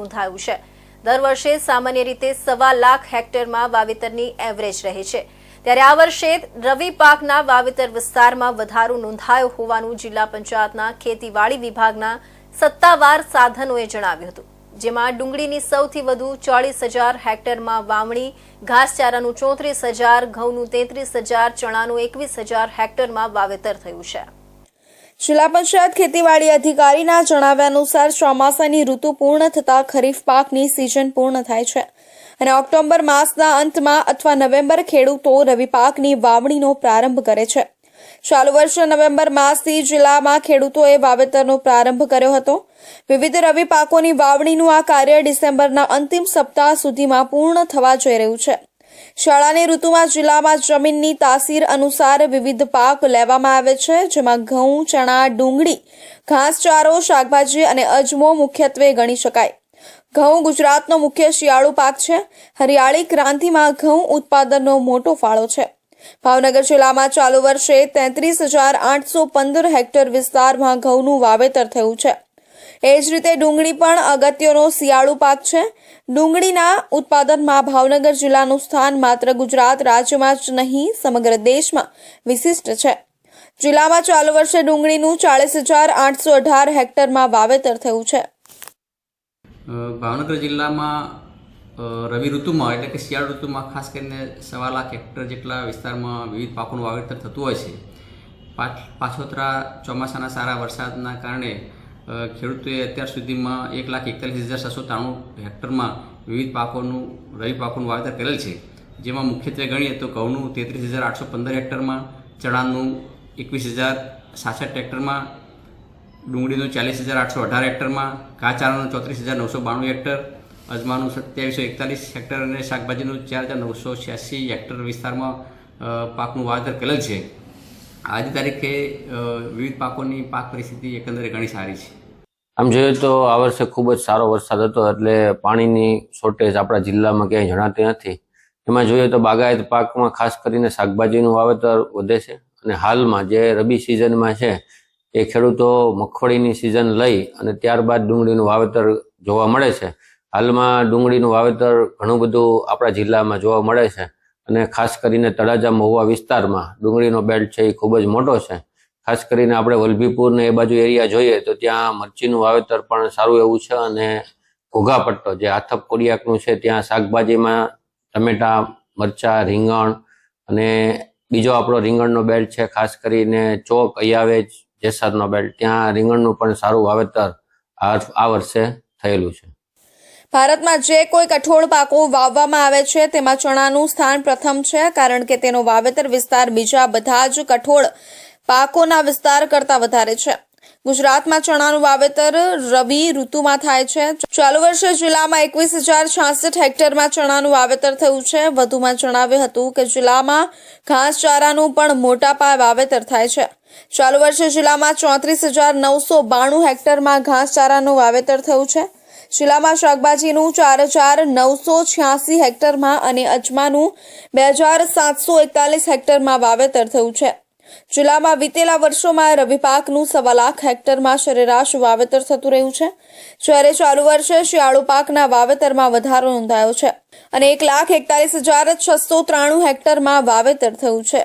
નોંધાયું છે. દર વર્ષે સામાન્ય રીતે સવા લાખ હેક્ટરમાં વાવેતરની એવરેજ રહે છે. ત્યારે આ વર્ષે રવિ પાકના વાવેતર વિસ્તારમાં વધારો નોંધાયો હોવાનું જિલ્લા પંચાયતના ખેતીવાડી વિભાગના સત્તાવાર સાધનોએ જણાવ્યું હતું. જેમાં ડુંગળીની સૌથી વધુ ચોળીસ હજાર હેક્ટરમાં વાવણી, ઘાસચારાનું ચોત્રીસ હજાર, ઘઉંનું તેત્રીસ હજાર, ચણાનું એકવીસ હજાર હેક્ટરમાં વાવેતર થયું છે. જિલ્લા પંચાયત ખેતીવાડી અધિકારીના જણાવ્યા અનુસાર ચોમાસાની ઋતુ પૂર્ણ થતાં ખરીફ પાકની સિઝન પૂર્ણ થાય છે. અને ઓક્ટોબર માસના અંતમાં અથવા નવેમ્બર ખેડૂતો રવિ પાકની વાવણીનો પ્રારંભ કરે છે. ચાલુ વર્ષે નવેમ્બર માસથી જિલ્લામાં ખેડૂતોએ વાવેતરનો પ્રારંભ કર્યો હતો. વિવિધ રવિ પાકોની વાવણીનું આ કાર્ય ડિસેમ્બરના અંતિમ સપ્તાહ સુધીમાં પૂર્ણ થવા જઈ રહ્યું છે. શાળાની ઋતુમાં જિલ્લામાં જમીનની તાસીર અનુસાર વિવિધ પાક લેવામાં આવે છે, જેમાં ઘઉં, ચણા, ડુંગળી, ઘાસચારો, શાકભાજી અને અજમો મુખ્યત્વે ગણી શકાય. ઘઉં ગુજરાતનો મુખ્ય શિયાળુ પાક છે. હરિયાળી ક્રાંતિમાં ઘઉં ઉત્પાદનનો મોટો ફાળો છે. ભાવનગર જિલ્લામાં ચાલુ વર્ષે તેત્રીસ હજાર આઠસો પંદર હેક્ટર વિસ્તારમાં ઘઉંનું વાવેતર થયું છે. એ જ રીતે ડુંગળી પણ અગત્યનો શિયાળુ પાક છે. ડુંગળીના ઉત્પાદનમાં ભાવનગર જિલ્લાનું સ્થાન માત્ર ગુજરાત રાજ્યમાં જ નહીં, સમગ્ર દેશમાં વિશિષ્ટ છે. જિલ્લામાં ચાલુ વર્ષે ડુંગળીનું ચાલીસ હજાર આઠસો અઢાર હેક્ટરમાં વાવેતર થયું છે. ભાવનગર જિલ્લામાં રવિ ઋતુમાં એટલે કે શિયાળુ ઋતુમાં ખાસ કરીને સવા લાખ હેક્ટર જેટલા વિસ્તારમાં વિવિધ પાકોનું વાવેતર થતું હોય છે. પાછ- પાછોતરા ચોમાસાના સારા વરસાદના કારણે ખેડૂતોએ અત્યાર સુધીમાં એક લાખ એકતાલીસ હજાર સાતસો ત્રાણું હેક્ટરમાં વિવિધ પાકોનું, રવિ પાકોનું વાવેતર કરેલ છે. જેમાં મુખ્યત્વે ગણીએ તો ઘઉંનું તેત્રીસ હજાર આઠસો પંદર હેક્ટરમાં, ચણાનું એકવીસ હજાર સાસઠ હેક્ટરમાં, ડુંગળીનું ચાલીસ હજાર આઠસો અઢાર હેક્ટરમાં ઘાચારાનું ચોત્રીસ હજાર નવસો બાણું હેક્ટર, અજમાનું સત્યાવીસો એકતાલીસ હેક્ટર અને શાકભાજીનું ચાર હજાર નવસો છ્યાસી હેક્ટર વિસ્તારમાં પાકનું વાવેતર કરેલ છે. આજની તારીખે વિવિધ પાકોની પાક પરિસ્થિતિ એકંદરે ઘણી સારી છે. આમ જોઈએ તો આ વર્ષે ખૂબ જ સારો વરસાદ હતો, એટલે પાણીની શોર્ટેજ આપણા જિલ્લામાં ક્યાંય જણાતી નથી. એમાં જોઈએ તો બાગાયત પાકમાં ખાસ કરીને શાકભાજીનું વાવેતર વધે છે અને હાલમાં જે રબી સિઝનમાં છે, એ ખેડૂતો મગફળીની સિઝન લઈ અને ત્યારબાદ ડુંગળીનું વાવેતર જોવા મળે છે. હાલમાં ડુંગળીનું વાવેતર ઘણું બધું આપણા જિલ્લામાં જોવા મળે છે. અને ખાસ કરીને તળાજા મહુવા વિસ્તારમાં ડુંગળીનો બેલ્ટ છે એ ખૂબ જ મોટો છે. ખાસ કરીને આપણે વલભીપુર ને એ બાજુ એરિયા જોઈએ તો ત્યાં મરચીનું વાવેતર પણ સારું એવું છે અને ઘોઘા પટ્ટો જે આથપ કોડિયાકનું છે ત્યાં શાકભાજીમાં ટમેટા, મરચા, રીંગણ અને બીજો આપણો રીંગણનો બેલ્ટ છે ખાસ કરીને ચોક, અયાવેજ, જેસરનો બેલ્ટ ત્યાં રીંગણનું પણ સારું વાવેતર આ વર્ષે થયેલું છે. ભારતમાં જે કોઈ કઠોળ પાકો વાવવામાં આવે છે, તેમાં ચણાનું સ્થાન પ્રથમ છે, કારણ કે તેનો વાવેતર વિસ્તાર બીજા બધા જ કઠોળ પાકોના વિસ્તાર કરતાં વધારે છે. ગુજરાતમાં ચણાનું વાવેતર રવિ ઋતુમાં થાય છે. ચાલુ વર્ષે જિલ્લામાં એકવીસ હજાર છાસઠ હેક્ટરમાં ચણાનું વાવેતર થયું છે. વધુમાં જણાવ્યું હતું કે જિલ્લામાં ઘાસચારાનું પણ મોટા પાયે વાવેતર થાય છે. ચાલુ વર્ષે જિલ્લામાં ચોત્રીસ હજાર નવસો બાણું હેક્ટરમાં ઘાસચારાનું વાવેતર થયું છે. જિલ્લામાં શાકભાજીનું ચાર હજાર નવસો છ્યાસી હેક્ટરમાં અને અજમાનું બે હજાર સાતસો એકતાલીસ હેક્ટરમાં વાવેતર થયું છે. જિલ્લામાં વિતેલા વર્ષોમાં રવિ પાકનું સવા લાખ હેક્ટરમાં સરેરાશ વાવેતર થતું રહ્યું છે. જ્યારે ચાલુ વર્ષે શિયાળુ પાકના વાવેતરમાં વધારો નોંધાયો છે અને એક લાખ એકતાલીસ હજાર છસો ત્રાણું હેક્ટરમાં વાવેતર થયું છે.